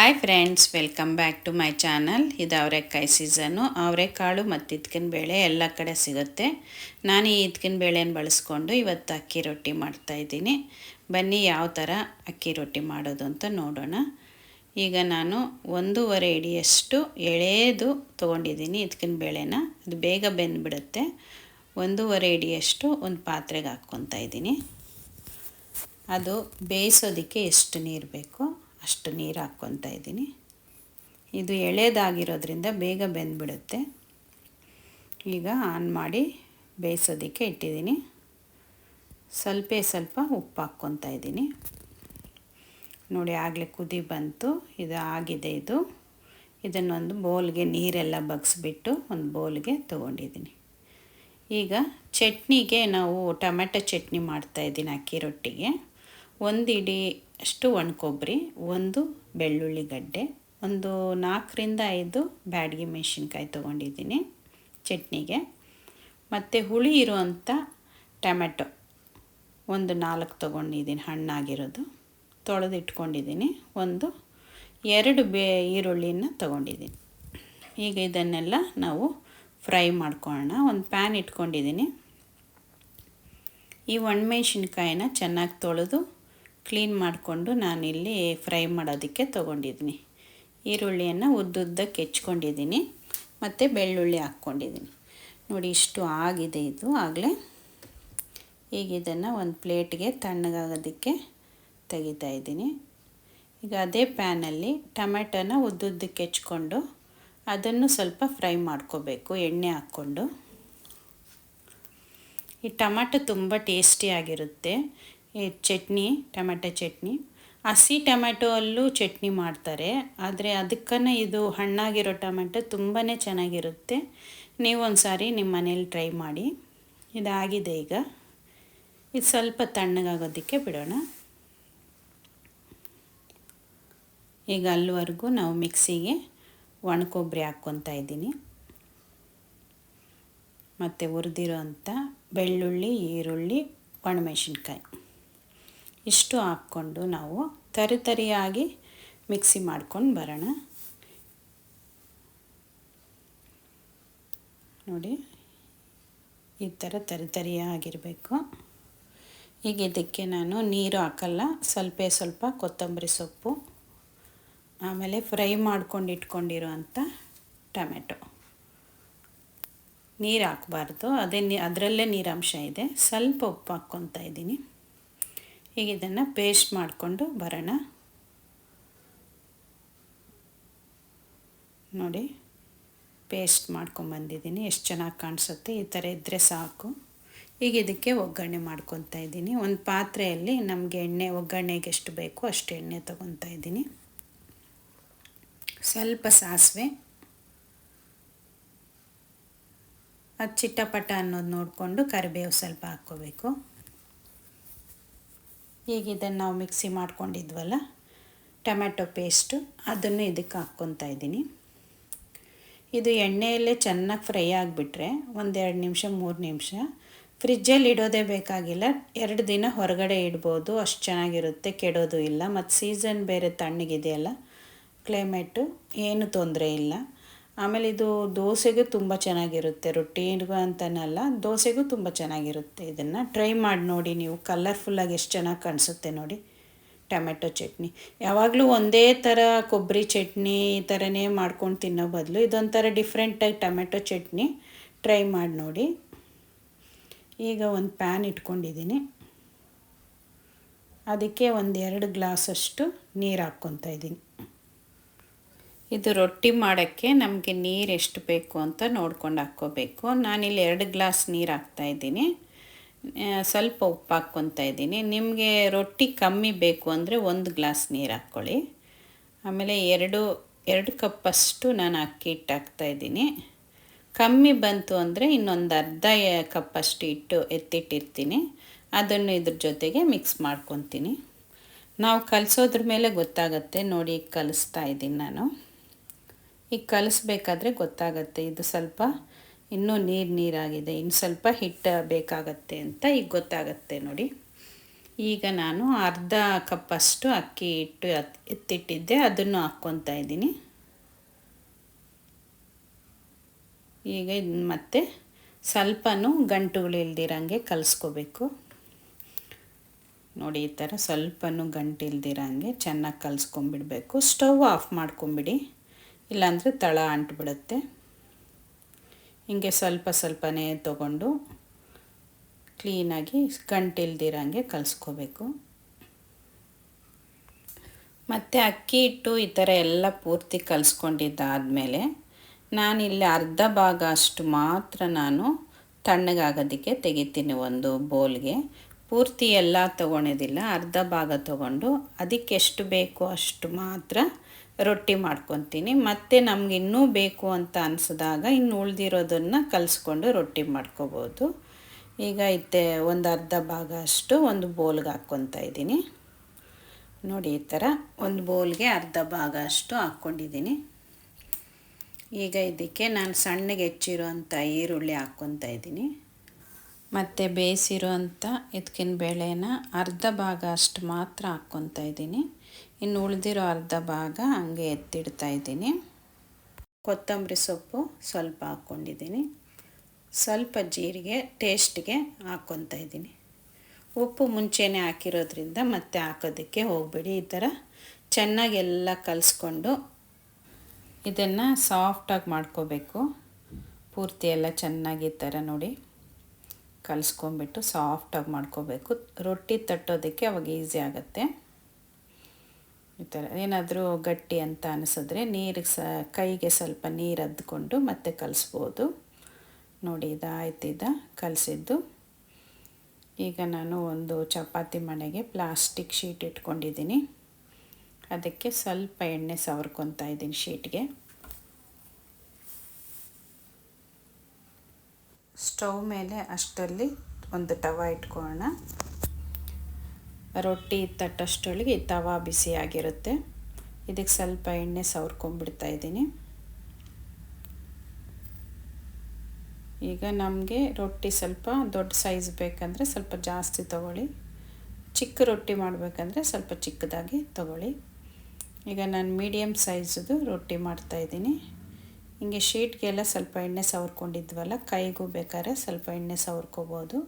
Hi friends welcome back to my channel ಇದು ಅವರೆಕಾಯಿ season ಅವರೆಕಾಳು ಮತ್ತು ಇದ್ಕಿನ ಬೇಳೆ ಎಲ್ಲ ಕಡೆ ಸಿಗುತ್ತೆ. ನಾನು ಈ ಇದ್ಕಿನ ಬೇಳೆನ ಬಳಸ್ಕೊಂಡು ಇವತ್ತು ಅಕ್ಕಿ ರೊಟ್ಟಿ ಮಾಡ್ತಾಯಿದ್ದೀನಿ ಬನ್ನಿ ಯಾವ ಥರ ಅಕ್ಕಿ ರೊಟ್ಟಿ ಮಾಡೋದು ಅಂತ ನೋಡೋಣ. ಈಗ ನಾನು ಒಂದೂವರೆ ಇಡಿಯಷ್ಟು ಎಳೆದು ತೊಗೊಂಡಿದ್ದೀನಿ ಇದ್ಕಿನ ಬೇಳೆನ. ಅದು ಬೇಗ ಬೆಂದುಬಿಡುತ್ತೆ. ಒಂದೂವರೆ ಇಡಿಯಷ್ಟು ಒಂದು ಪಾತ್ರೆಗೆ ಹಾಕ್ಕೊತಾ ಇದ್ದೀನಿ. ಅದು ಬೇಯಿಸೋದಕ್ಕೆ ಎಷ್ಟು ನೀರು ಬೇಕೋ? ಅಷ್ಟು ನೀರು ಹಾಕ್ಕೊತಾ ಇದ್ದೀನಿ. ಇದು ಎಳೆದಾಗಿರೋದ್ರಿಂದ ಬೇಗ ಬೆಂದ್ಬಿಡುತ್ತೆ. ಈಗ ಆನ್ ಮಾಡಿ ಬೇಯಿಸೋದಕ್ಕೆ ಇಟ್ಟಿದ್ದೀನಿ. ಸ್ವಲ್ಪ ಸ್ವಲ್ಪ ಉಪ್ಪು ಹಾಕ್ಕೊತಾ ಇದ್ದೀನಿ. ನೋಡಿ, ಆಗಲೇ ಕುದಿ ಬಂತು. ಇದು ಆಗಿದೆ ಇದು. ಇದನ್ನೊಂದು ಬೌಲ್ಗೆ ನೀರೆಲ್ಲ ಬಗ್ಸ್ಬಿಟ್ಟು ಒಂದು ಬೌಲ್ಗೆ ತೊಗೊಂಡಿದ್ದೀನಿ. ಈಗ ಚಟ್ನಿಗೆ ನಾವು ಟೊಮೆಟೊ ಚಟ್ನಿ ಮಾಡ್ತಾಯಿದ್ದೀನಿ ಅಕ್ಕಿ ರೊಟ್ಟಿಗೆ. ಒಂದು ಇಡೀ ಅಷ್ಟು ಒಣ ಕೊಬ್ಬರಿ, ಒಂದು ಬೆಳ್ಳುಳ್ಳಿ ಗಡ್ಡೆ, ಒಂದು ನಾಲ್ಕರಿಂದ ಐದು ಬ್ಯಾಡಗಿ ಮೆಣಸಿನ್ಕಾಯಿ ತೊಗೊಂಡಿದ್ದೀನಿ ಚಟ್ನಿಗೆ. ಮತ್ತು ಹುಳಿ ಇರುವಂಥ ಟೊಮೆಟೊ, ಒಂದು ನಾಲ್ಕು ತೊಗೊಂಡಿದ್ದೀನಿ ಹಣ್ಣಾಗಿರೋದು. ತೊಳೆದು ಇಟ್ಕೊಂಡಿದ್ದೀನಿ, ಒಂದು ಎರಡು ಬೇ ಈರುಳ್ಳಿನ ತೊಗೊಂಡಿದ್ದೀನಿ. ಈಗ ಇದನ್ನೆಲ್ಲ ನಾವು ಫ್ರೈ ಮಾಡ್ಕೊಳ್ಳೋಣ. ಒಂದು ಪ್ಯಾನ್ ಇಟ್ಕೊಂಡಿದ್ದೀನಿ. ಈ ಒಣಮೆಣ್ಸಿನ್ಕಾಯಿನ ಚೆನ್ನಾಗಿ ತೊಳೆದು ಕ್ಲೀನ್ ಮಾಡಿಕೊಂಡು ನಾನಿಲ್ಲಿ ಫ್ರೈ ಮಾಡೋದಕ್ಕೆ ತೊಗೊಂಡಿದ್ದೀನಿ. ಈರುಳ್ಳಿಯನ್ನು ಉದ್ದುದ್ದಕ್ಕೆ ಹೆಚ್ಕೊಂಡಿದ್ದೀನಿ. ಮತ್ತು ಬೆಳ್ಳುಳ್ಳಿ ಹಾಕ್ಕೊಂಡಿದ್ದೀನಿ. ನೋಡಿ ಇಷ್ಟು ಆಗಿದೆ ಇದು. ಆಗಲೇ ಈಗ ಇದನ್ನು ಒಂದು ಪ್ಲೇಟ್ಗೆ ತಣ್ಣಗಾಗೋದಕ್ಕೆ ತೆಗಿತಾ ಇದ್ದೀನಿ. ಈಗ ಅದೇ ಪ್ಯಾನಲ್ಲಿ ಟೊಮೆಟೊನ ಉದ್ದುದ್ದಕ್ಕೆ ಹೆಚ್ಕೊಂಡು ಅದನ್ನು ಸ್ವಲ್ಪ ಫ್ರೈ ಮಾಡ್ಕೋಬೇಕು, ಎಣ್ಣೆ ಹಾಕ್ಕೊಂಡು. ಈ ಟೊಮೆಟೊ ತುಂಬ ಟೇಸ್ಟಿಯಾಗಿರುತ್ತೆ ಚಟ್ನಿ, ಟೊಮೆಟೊ ಚಟ್ನಿ. ಹಸಿ ಟೊಮೆಟೊ ಅಲ್ಲೂ ಚಟ್ನಿ ಮಾಡ್ತಾರೆ. ಆದರೆ ಅದಕ್ಕನ್ನು ಇದು ಹಣ್ಣಾಗಿರೋ ಟೊಮೆಟೊ ತುಂಬಾ ಚೆನ್ನಾಗಿರುತ್ತೆ. ನೀವು ಒಂದು ಸಾರಿ ನಿಮ್ಮ ಮನೇಲಿ ಟ್ರೈ ಮಾಡಿ. ಇದಾಗಿದೆ ಈಗ. ಇದು ಸ್ವಲ್ಪ ತಣ್ಣಗಾಗೋದಕ್ಕೆ ಬಿಡೋಣ. ಈಗ ಅಲ್ಲಿವರೆಗೂ ನಾವು ಮಿಕ್ಸಿಗೆ ಒಣ ಕೊಬ್ಬರಿ ಹಾಕ್ಕೊತಾ ಇದ್ದೀನಿ. ಮತ್ತು ಹುರಿದಿರೋ ಅಂಥ ಬೆಳ್ಳುಳ್ಳಿ, ಈರುಳ್ಳಿ, ಒಣಮೆಣಸಿನ್ಕಾಯಿ. ಇಷ್ಟು ಹಾಕ್ಕೊಂಡು ನಾವು ತರಿತರಿಯಾಗಿ ಮಿಕ್ಸಿ ಮಾಡ್ಕೊಂಡು ಬರೋಣ. ನೋಡಿ, ಈ ಥರ ತರಿತರಿಯಾಗಿರಬೇಕು ಈಗ ಇದಕ್ಕೆ ನಾನು ನೀರು ಹಾಕಲ್ಲ, ಸ್ವಲ್ಪ ಸ್ವಲ್ಪ ಕೊತ್ತಂಬರಿ ಸೊಪ್ಪು, ಆಮೇಲೆ ಫ್ರೈ ಮಾಡ್ಕೊಂಡು ಇಟ್ಕೊಂಡಿರೋ ಅಂಥ ಟೊಮೆಟೊ. ನೀರು ಹಾಕಬಾರ್ದು, ಅದೇ ನೀ, ಅದರಲ್ಲೇ ನೀರಾಂಶ ಇದೆ. ಸ್ವಲ್ಪ ಉಪ್ಪು ಹಾಕ್ಕೊತಾ ಇದ್ದೀನಿ. ಈಗ ಇದನ್ನು ಪೇಸ್ಟ್ ಮಾಡಿಕೊಂಡು ಬರೋಣ. ನೋಡಿ ಪೇಸ್ಟ್ ಮಾಡ್ಕೊಂಬಂದಿದ್ದೀನಿ ಎಷ್ಟು ಚೆನ್ನಾಗಿ ಕಾಣಿಸುತ್ತೆ? ಈ ಥರ ಇದ್ದರೆ ಸಾಕು. ಈಗ ಇದಕ್ಕೆ ಒಗ್ಗರಣೆ ಮಾಡ್ಕೊತಾ ಇದ್ದೀನಿ. ಒಂದು ಪಾತ್ರೆಯಲ್ಲಿ ನಮಗೆ ಎಣ್ಣೆ, ಒಗ್ಗರಣೆಗೆ ಎಷ್ಟು ಬೇಕೋ ಅಷ್ಟು ಎಣ್ಣೆ ತೊಗೊತಾ ಇದ್ದೀನಿ. ಸ್ವಲ್ಪ ಸಾಸಿವೆ. ಅದು ಚಿಟ್ಟಪಟ ಅನ್ನೋದು ನೋಡಿಕೊಂಡು ಕರಿಬೇವು ಸ್ವಲ್ಪ ಹಾಕ್ಕೋಬೇಕು. ಈಗ ನಾವು ಮಿಕ್ಸಿ ಮಾಡ್ಕೊಂಡಿದ್ವಲ್ಲ? ಟೊಮೆಟೊ ಪೇಸ್ಟು, ಅದನ್ನು ಇದಕ್ಕೆ ಹಾಕ್ಕೊತಾ ಇದ್ದೀನಿ. ಇದು ಎಣ್ಣೆಯಲ್ಲೇ ಚೆನ್ನಾಗಿ ಫ್ರೈ ಆಗಿಬಿಟ್ರೆ ಒಂದೆರಡು ನಿಮಿಷ, ಮೂರು ನಿಮಿಷ. ಫ್ರಿಜ್ಜಲ್ಲಿ ಇಡೋದೇ ಬೇಕಾಗಿಲ್ಲ. ಎರಡು ದಿನ ಹೊರಗಡೆ ಇಡ್ಬೋದು, ಅಷ್ಟು ಚೆನ್ನಾಗಿರುತ್ತೆ, ಕೆಡೋದು ಇಲ್ಲ. ಮತ್ತು ಸೀಸನ್ ಬೇರೆ ತಣ್ಣಗಿದೆಯಲ್ಲ, ಕ್ಲೈಮೇಟು, ಏನು ತೊಂದರೆ ಇಲ್ಲ. ಆಮೇಲೆ ಇದು ದೋಸೆಗೂ ತುಂಬ ಚೆನ್ನಾಗಿರುತ್ತೆ, ರೊಟ್ಟಿಗೂ ಅಂತನಲ್ಲ, ದೋಸೆಗೂ ತುಂಬ ಚೆನ್ನಾಗಿರುತ್ತೆ ಇದನ್ನು. ಟ್ರೈ ಮಾಡಿ ನೋಡಿ ನೀವು ಕಲರ್ಫುಲ್ಲಾಗಿ ಎಷ್ಟು ಚೆನ್ನಾಗಿ ಕಾಣಿಸುತ್ತೆ ನೋಡಿ. ಟೊಮೆಟೊ ಚಟ್ನಿ. ಯಾವಾಗಲೂ ಒಂದೇ ಥರ ಕೊಬ್ಬರಿ ಚಟ್ನಿ ಈ ಥರನೇ ಮಾಡ್ಕೊಂಡು ತಿನ್ನೋ ಬದಲು ಇದೊಂಥರ ಡಿಫ್ರೆಂಟಾಗಿ ಟೊಮೆಟೊ ಚಟ್ನಿ. ಟ್ರೈ ಮಾಡಿ ನೋಡಿ. ಈಗ ಒಂದು ಪ್ಯಾನ್ ಇಟ್ಕೊಂಡಿದ್ದೀನಿ ಅದಕ್ಕೆ ಒಂದು ಎರಡು ಗ್ಲಾಸಷ್ಟು ನೀರು ಹಾಕ್ಕೊತಾ ಇದ್ದೀನಿ ಇದು ರೊಟ್ಟಿ ಮಾಡೋಕ್ಕೆ ನಮಗೆ ನೀರು ಎಷ್ಟು ಬೇಕು ಅಂತ ನೋಡ್ಕೊಂಡು ಹಾಕ್ಕೋಬೇಕು. ನಾನಿಲ್ಲಿ ಎರಡು ಗ್ಲಾಸ್ ನೀರು ಹಾಕ್ತಾಯಿದ್ದೀನಿ ಸ್ವಲ್ಪ ಉಪ್ಪು ಹಾಕ್ಕೊತಾ ಇದ್ದೀನಿ. ನಿಮಗೆ ರೊಟ್ಟಿ ಕಮ್ಮಿ ಬೇಕು ಅಂದರೆ ಒಂದು ಗ್ಲಾಸ್ ನೀರು ಹಾಕ್ಕೊಳ್ಳಿ. ಆಮೇಲೆ ಎರಡು ಎರಡು ಕಪ್ಪಷ್ಟು ನಾನು ಅಕ್ಕಿ ಹಿಟ್ಟು ಹಾಕ್ತಾಯಿದ್ದೀನಿ ಕಮ್ಮಿ ಬಂತು ಅಂದರೆ ಇನ್ನೊಂದು ಅರ್ಧ ಕಪ್ಪಷ್ಟು ಹಿಟ್ಟು ಎತ್ತಿಟ್ಟಿರ್ತೀನಿ. ಅದನ್ನು ಇದ್ರ ಜೊತೆಗೆ ಮಿಕ್ಸ್ ಮಾಡ್ಕೊತೀನಿ. ನಾವು ಕಲಿಸೋದ್ರ ಮೇಲೆ ಗೊತ್ತಾಗುತ್ತೆ. ನೋಡಿ, ಕಲಿಸ್ತಾ ಇದ್ದೀನಿ ನಾನು. ಈಗ ಕಲಿಸ್ಬೇಕಾದ್ರೆ ಗೊತ್ತಾಗತ್ತೆ. ಇದು ಸ್ವಲ್ಪ ಇನ್ನೂ ನೀರು ನೀರಾಗಿದೆ. ಇನ್ನು ಸ್ವಲ್ಪ ಹಿಟ್ಟು ಬೇಕಾಗತ್ತೆ ಅಂತ ಈಗ ಗೊತ್ತಾಗತ್ತೆ ನೋಡಿ. ಈಗ ನಾನು ಅರ್ಧ ಕಪ್ಪಷ್ಟು ಅಕ್ಕಿ ಇಟ್ಟು ಎತ್ತಿಟ್ಟಿದ್ದೆ. ಅದನ್ನು ಹಾಕ್ಕೊತಾ ಇದ್ದೀನಿ. ಈಗ ಇದು ಮತ್ತೆ ಸ್ವಲ್ಪನೂ ಗಂಟುಗಳಿಲ್ದಿರಂಗೆ ಕಲಿಸ್ಕೋಬೇಕು. ನೋಡಿ, ಈ ಥರ ಸ್ವಲ್ಪನೂ ಗಂಟಿಲ್ದಿರಂಗೆ ಚೆನ್ನಾಗಿ ಕಲಿಸ್ಕೊಂಬಿಡ್ಬೇಕು ಸ್ಟವ್ ಆಫ್ ಮಾಡ್ಕೊಂಬಿಡಿ. ಇಲ್ಲಾಂದರೆ ತಳ ಅಂಟ್ಬಿಡುತ್ತೆ. ಹಿಂಗೆ ಸ್ವಲ್ಪ ಸ್ವಲ್ಪನೇ ತಗೊಂಡು ಕ್ಲೀನಾಗಿ ಗಂಟಿಲ್ದಿರಂಗೆ ಕಲಿಸ್ಕೋಬೇಕು. ಮತ್ತು ಅಕ್ಕಿ ಹಿಟ್ಟು ಈ ಥರ ಎಲ್ಲ ಪೂರ್ತಿ ಕಲಿಸ್ಕೊಂಡಿದ್ದಾದಮೇಲೆ ನಾನಿಲ್ಲಿ ಅರ್ಧ ಭಾಗ ಅಷ್ಟು ಮಾತ್ರ ನಾನು ತಣ್ಣಗಾಗೋದಕ್ಕೆ ತೆಗಿತೀನಿ ಒಂದು ಬೋಲ್ಗೆ. ಪೂರ್ತಿ ಎಲ್ಲ ತೊಗೊಳೋದಿಲ್ಲ, ಅರ್ಧ ಭಾಗ ತಗೊಂಡು ಅದಕ್ಕೆ ಎಷ್ಟು ಬೇಕೋ ಅಷ್ಟು ಮಾತ್ರ ರೊಟ್ಟಿ ಮಾಡ್ಕೊತೀನಿ. ಮತ್ತು ನಮ್ಗೆ ಇನ್ನೂ ಬೇಕು ಅಂತ ಅನಿಸಿದಾಗ ಇನ್ನು ಉಳಿದಿರೋದನ್ನು ಕಲಿಸ್ಕೊಂಡು ರೊಟ್ಟಿ ಮಾಡ್ಕೋಬೋದು. ಈಗ ಇತ್ತೆ ಒಂದು ಅರ್ಧ ಭಾಗ ಅಷ್ಟು ಒಂದು ಬೋಲ್ಗೆ ಹಾಕ್ಕೊತಾ ಇದ್ದೀನಿ. ನೋಡಿ ಈ ಥರ ಒಂದು ಬೋಲ್ಗೆ ಅರ್ಧ ಭಾಗ ಅಷ್ಟು ಹಾಕ್ಕೊಂಡಿದ್ದೀನಿ. ಈಗ ಇದಕ್ಕೆ ನಾನು ಸಣ್ಣಗೆ ಹೆಚ್ಚಿರುವಂಥ ಈರುಳ್ಳಿ ಹಾಕ್ಕೊತಾ ಇದ್ದೀನಿ. ಮತ್ತು ಇದಕ್ಕಿನ ಬೇಳೆನ ಅರ್ಧ ಭಾಗ ಅಷ್ಟು ಮಾತ್ರ ಹಾಕ್ಕೊತಾ ಇದ್ದೀನಿ. ಇನ್ನು ಉಳಿದಿರೋ ಅರ್ಧ ಭಾಗ ಹಂಗೆ ಎತ್ತಿಡ್ತಾ ಇದ್ದೀನಿ. ಕೊತ್ತಂಬರಿ ಸೊಪ್ಪು ಸ್ವಲ್ಪ ಹಾಕ್ಕೊಂಡಿದ್ದೀನಿ. ಸ್ವಲ್ಪ ಜೀರಿಗೆ ಟೇಸ್ಟ್ಗೆ ಹಾಕ್ಕೊತಾ ಇದ್ದೀನಿ. ಉಪ್ಪು ಮುಂಚೆನೇ ಹಾಕಿರೋದ್ರಿಂದ ಮತ್ತೆ ಹಾಕೋದಕ್ಕೆ ಹೋಗಬೇಡಿ. ಈ ಥರ ಚೆನ್ನಾಗಿ ಎಲ್ಲ ಕಲಿಸ್ಕೊಂಡು ಇದನ್ನು ಸಾಫ್ಟಾಗಿ ಮಾಡ್ಕೋಬೇಕು. ಪೂರ್ತಿ ಎಲ್ಲ ಚೆನ್ನಾಗಿ ಈ ಥರ ನೋಡಿ ಕಲಿಸ್ಕೊಂಬಿಟ್ಟು ಸಾಫ್ಟಾಗಿ ಮಾಡ್ಕೋಬೇಕು. ರೊಟ್ಟಿ ತಟ್ಟೋದಕ್ಕೆ ಅವಾಗ ಈಸಿ ಆಗುತ್ತೆ. ಈ ಥರ ಏನಾದರೂ ಗಟ್ಟಿ ಅಂತ ಅನಿಸಿದ್ರೆ ನೀರಿಗೆ ಸ, ಕೈಗೆ ಸ್ವಲ್ಪ ನೀರು ಅದ್ಕೊಂಡು ಮತ್ತೆ ಕಲಿಸ್ಬೋದು. ನೋಡಿ ಇದಾಯ್ತಿದ ಕಲಸಿದ್ದು. ಈಗ ನಾನು ಒಂದು ಚಪಾತಿ ಮಣೆಗೆ ಪ್ಲಾಸ್ಟಿಕ್ ಶೀಟ್ ಇಟ್ಕೊಂಡಿದ್ದೀನಿ. ಅದಕ್ಕೆ ಸ್ವಲ್ಪ ಎಣ್ಣೆ ಸವರ್ಕೊತಾ ಇದ್ದೀನಿ ಶೀಟ್ಗೆ. ಸ್ಟವ್ ಮೇಲೆ ಅಷ್ಟರಲ್ಲಿ ಒಂದು ತವ ಇಟ್ಕೊಳ್ಳೋಣ. ರೊಟ್ಟಿ ತಟ್ಟಷ್ಟೊಳಗೆ ತವಾ ಬಿಸಿಯಾಗಿರುತ್ತೆ ಇದಕ್ಕೆ ಸ್ವಲ್ಪ ಎಣ್ಣೆ ಸವರ್ಕೊಂಡ್ಬಿಡ್ತಾ ಇದ್ದೀನಿ. ಈಗ ನಮಗೆ ರೊಟ್ಟಿ ಸ್ವಲ್ಪ ದೊಡ್ಡ ಸೈಜ್ ಬೇಕಂದರೆ ಸ್ವಲ್ಪ ಜಾಸ್ತಿ ತಗೊಳ್ಳಿ. ಚಿಕ್ಕ ರೊಟ್ಟಿ ಮಾಡಬೇಕಂದ್ರೆ ಸ್ವಲ್ಪ ಚಿಕ್ಕದಾಗಿ ತಗೊಳ್ಳಿ. ಈಗ ನಾನು ಮೀಡಿಯಮ್ ಸೈಜದು ರೊಟ್ಟಿ ಮಾಡ್ತಾಯಿದ್ದೀನಿ ಹಿಂಗೆ ಶೀಟ್ಗೆಲ್ಲ ಸ್ವಲ್ಪ ಎಣ್ಣೆ ಸವರ್ಕೊಂಡಿದ್ವಲ್ಲ, ಕೈಗೂ ಬೇಕಾದ್ರೆ ಸ್ವಲ್ಪ ಎಣ್ಣೆ ಸವರ್ಕೋಬೋದು.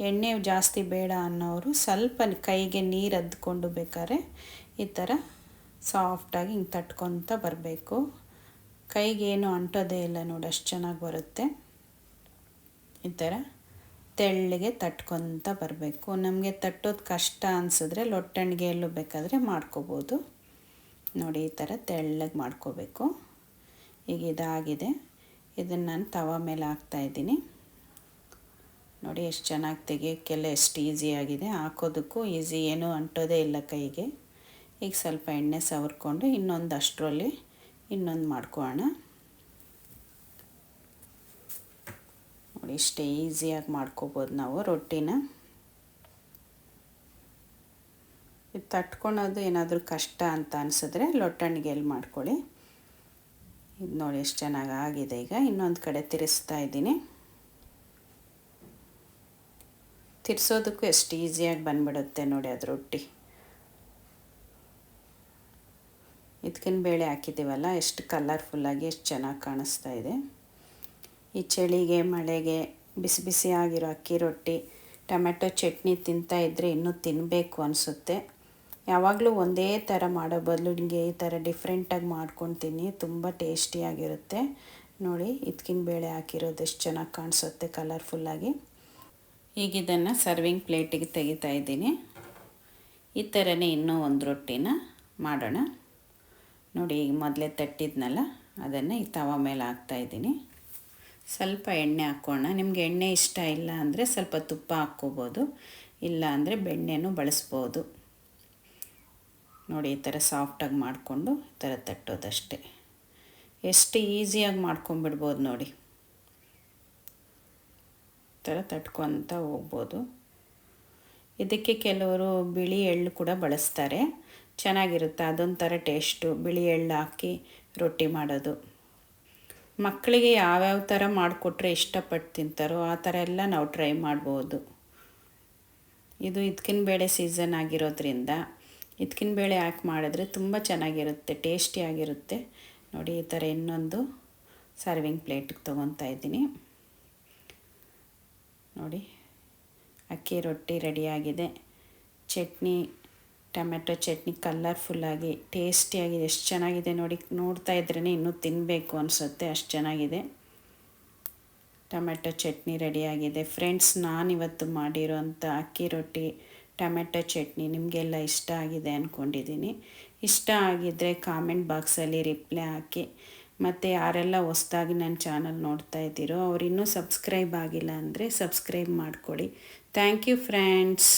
ಎಣ್ಣೆ ಜಾಸ್ತಿ ಬೇಡ ಅನ್ನೋರು ಸ್ವಲ್ಪ ಕೈಗೆ ನೀರು ಅದ್ಕೊಂಡು ಬೇಕಾದ್ರೆ ಈ ಥರ ಸಾಫ್ಟಾಗಿ ಹಿಂಗೆ ತಟ್ಕೊತ ಬರಬೇಕು. ಕೈಗೇನು ಅಂಟೋದೇ ಇಲ್ಲ ನೋಡಿ, ಅಷ್ಟು ಚೆನ್ನಾಗಿ ಬರುತ್ತೆ. ಈ ಥರ ತೆಳ್ಳಗೆ ತಟ್ಕೊತ ಬರಬೇಕು. ನಮಗೆ ತಟ್ಟೋದು ಕಷ್ಟ ಅನಿಸಿದ್ರೆ ಲೊಟ್ಟಣಿಗೆಯಲ್ಲೂ ಬೇಕಾದರೆ ಮಾಡ್ಕೋಬೋದು. ನೋಡಿ ಈ ಥರ ತೆಳ್ಳಗೆ ಮಾಡ್ಕೋಬೇಕು. ಈಗ ಇದಾಗಿದೆ. ಇದನ್ನು ನಾನು ತವ ಮೇಲೆ ಹಾಕ್ತಾಯಿದ್ದೀನಿ ನೋಡಿ ಎಷ್ಟು ಚೆನ್ನಾಗಿ ತೆಗಿಯೋಕ್ಕೆಲ್ಲ ಎಷ್ಟು ಈಸಿಯಾಗಿದೆ ಹಾಕೋದಕ್ಕೂ ಈಸಿ ಏನೂ ಅಂಟೋದೇ ಇಲ್ಲ ಕೈಗೆ. ಈಗ ಸ್ವಲ್ಪ ಎಣ್ಣೆ ಸವರ್ಕೊಂಡು ಇನ್ನೊಂದು ಅಷ್ಟರಲ್ಲಿ ಇನ್ನೊಂದು ಮಾಡ್ಕೊಳ್ಳೋಣ ನೋಡಿ ಇಷ್ಟೇ ಈಸಿಯಾಗಿ ಮಾಡ್ಕೋಬೋದು ನಾವು ರೊಟ್ಟಿನ. ಇದು ತಟ್ಕೊಳೋದು ಏನಾದರೂ ಕಷ್ಟ ಅಂತ ಅನಿಸಿದ್ರೆ ಲೊಟ್ಟಣಿಗೆಯಲ್ಲಿ ಮಾಡ್ಕೊಳ್ಳಿ. ಇದು ನೋಡಿ ಎಷ್ಟು ಚೆನ್ನಾಗಿ ಆಗಿದೆ ಈಗ. ಇನ್ನೊಂದು ಕಡೆ ತಿರುಸ್ತಾ ಇದ್ದೀನಿ. ತಿರ್ಸೋದಕ್ಕೂ ಎಷ್ಟು ಈಸಿಯಾಗಿ ಬಂದ್ಬಿಡುತ್ತೆ ನೋಡಿ ಅದು ರೊಟ್ಟಿ. ಇದಕ್ಕಿನ ಬೇಳೆ ಹಾಕಿದ್ದೀವಲ್ಲ, ಎಷ್ಟು ಕಲರ್ಫುಲ್ಲಾಗಿ ಎಷ್ಟು ಚೆನ್ನಾಗಿ ಕಾಣಿಸ್ತಾ ಇದೆ. ಈ ಚಳಿಗೆ, ಮಳೆಗೆ, ಬಿಸಿ ಬಿಸಿ ಆಗಿರೋ ಅಕ್ಕಿ ರೊಟ್ಟಿ, ಟೊಮೆಟೊ ಚಟ್ನಿ ತಿಂತಾ ಇದ್ದರೆ ಇನ್ನೂ ತಿನ್ನಬೇಕು ಅನಿಸುತ್ತೆ. ಯಾವಾಗಲೂ ಒಂದೇ ಥರ ಮಾಡೋ ಬದಲು ನಿಮಗೆ ಈ ಥರ ಡಿಫ್ರೆಂಟಾಗಿ ಮಾಡ್ಕೊತೀನಿ ತುಂಬ ಟೇಸ್ಟಿಯಾಗಿರುತ್ತೆ ನೋಡಿ ಇದಕ್ಕಿನ ಬೇಳೆ ಹಾಕಿರೋದು ಎಷ್ಟು ಚೆನ್ನಾಗಿ ಕಾಣಿಸುತ್ತೆ ಕಲರ್ಫುಲ್ಲಾಗಿ ಈಗ ಇದನ್ನು ಸರ್ವಿಂಗ್ ಪ್ಲೇಟಿಗೆ ತೆಗಿತಾ ಇದ್ದೀನಿ. ಈ ಥರನೇ ಇನ್ನೂ ಒಂದು ರೊಟ್ಟಿನ ಮಾಡೋಣ. ನೋಡಿ, ಈಗ ಮೊದಲೇ ತಟ್ಟಿದ್ನಲ್ಲ, ಅದನ್ನು ಈ ತವ ಮೇಲೆ ಹಾಕ್ತಾಯಿದ್ದೀನಿ ಸ್ವಲ್ಪ ಎಣ್ಣೆ ಹಾಕ್ಕೋಣ ನಿಮಗೆ ಎಣ್ಣೆ ಇಷ್ಟ ಇಲ್ಲ ಅಂದರೆ ಸ್ವಲ್ಪ ತುಪ್ಪ ಹಾಕ್ಕೋಬೋದು. ಇಲ್ಲ ಅಂದರೆ ಬೆಣ್ಣೆನೂ ಬಳಸ್ಬೋದು. ನೋಡಿ, ಈ ಥರ ಸಾಫ್ಟಾಗಿ ಮಾಡಿಕೊಂಡು ಈ ಥರ ತಟ್ಟೋದಷ್ಟೇ. ಎಷ್ಟು ಈಸಿಯಾಗಿ ಮಾಡ್ಕೊಂಬಿಡ್ಬೋದು ನೋಡಿ. ಥರ ತಟ್ಕೊತ ಹೋಗ್ಬೋದು. ಇದಕ್ಕೆ ಕೆಲವರು ಬಿಳಿ ಎಳ್ಳು ಕೂಡ ಬಳಸ್ತಾರೆ. ಚೆನ್ನಾಗಿರುತ್ತೆ, ಅದೊಂಥರ ಟೇಸ್ಟು. ಬಿಳಿ ಎಳ್ಳು ಹಾಕಿ ರೊಟ್ಟಿ ಮಾಡೋದು. ಮಕ್ಕಳಿಗೆ ಯಾವ್ಯಾವ ಥರ ಮಾಡಿಕೊಟ್ರೆ ಇಷ್ಟಪಟ್ಟು ತಿಂತಾರೋ ಆ ಥರ ಎಲ್ಲ ನಾವು ಟ್ರೈ ಮಾಡ್ಬೋದು. ಇದು ಇದ್ಕಿನ ಬೇಳೆ ಸೀಸನ್ ಆಗಿರೋದ್ರಿಂದ, ಇದ್ಕಿನ ಬೇಳೆ ಹಾಕಿ ಮಾಡಿದ್ರೆ ತುಂಬ ಚೆನ್ನಾಗಿರುತ್ತೆ, ಟೇಸ್ಟಿಯಾಗಿರುತ್ತೆ. ನೋಡಿ ಈ ಥರ ಇನ್ನೊಂದು ಸರ್ವಿಂಗ್ ಪ್ಲೇಟಿಗೆ ತೊಗೊತಾ ಇದ್ದೀನಿ. ನೋಡಿ. ಅಕ್ಕಿ ರೊಟ್ಟಿ ರೆಡಿಯಾಗಿದೆ. ಚಟ್ನಿ, ಟೊಮೆಟೊ ಚಟ್ನಿ ಕಲರ್ಫುಲ್ಲಾಗಿ ಟೇಸ್ಟಿಯಾಗಿದೆ ಎಷ್ಟು ಚೆನ್ನಾಗಿದೆ ನೋಡಿ, ನೋಡ್ತಾ ಇದ್ರೇ ಇನ್ನೂ ತಿನ್ನಬೇಕು ಅನಿಸುತ್ತೆ, ಅಷ್ಟು ಚೆನ್ನಾಗಿದೆ. ಟೊಮೆಟೊ ಚಟ್ನಿ ರೆಡಿಯಾಗಿದೆ. ಫ್ರೆಂಡ್ಸ್ ನಾನು ಇವತ್ತು ಮಾಡಿರೋಂಥ ಅಕ್ಕಿ ರೊಟ್ಟಿ, ಟೊಮೆಟೊ ಚಟ್ನಿ ನಿಮಗೆಲ್ಲ ಇಷ್ಟ ಆಗಿದೆ ಅಂದ್ಕೊಂಡಿದ್ದೀನಿ ಇಷ್ಟ ಆಗಿದ್ದರೆ ಕಾಮೆಂಟ್ ಬಾಕ್ಸಲ್ಲಿ ರಿಪ್ಲೈ ಹಾಕಿ. ಮತ್ತು ಯಾರೆಲ್ಲ ಹೊಸ್ದಾಗಿ ನನ್ನ ಚಾನಲ್ ನೋಡ್ತಾ ಇದ್ದೀರೋ ಅವರಿನ್ನೂ ಸಬ್ಸ್ಕ್ರೈಬ್ ಆಗಿಲ್ಲ ಅಂದರೆ ಸಬ್ಸ್ಕ್ರೈಬ್ ಮಾಡಿಕೊಡಿ ಥ್ಯಾಂಕ್ ಯು ಫ್ರೆಂಡ್ಸ್.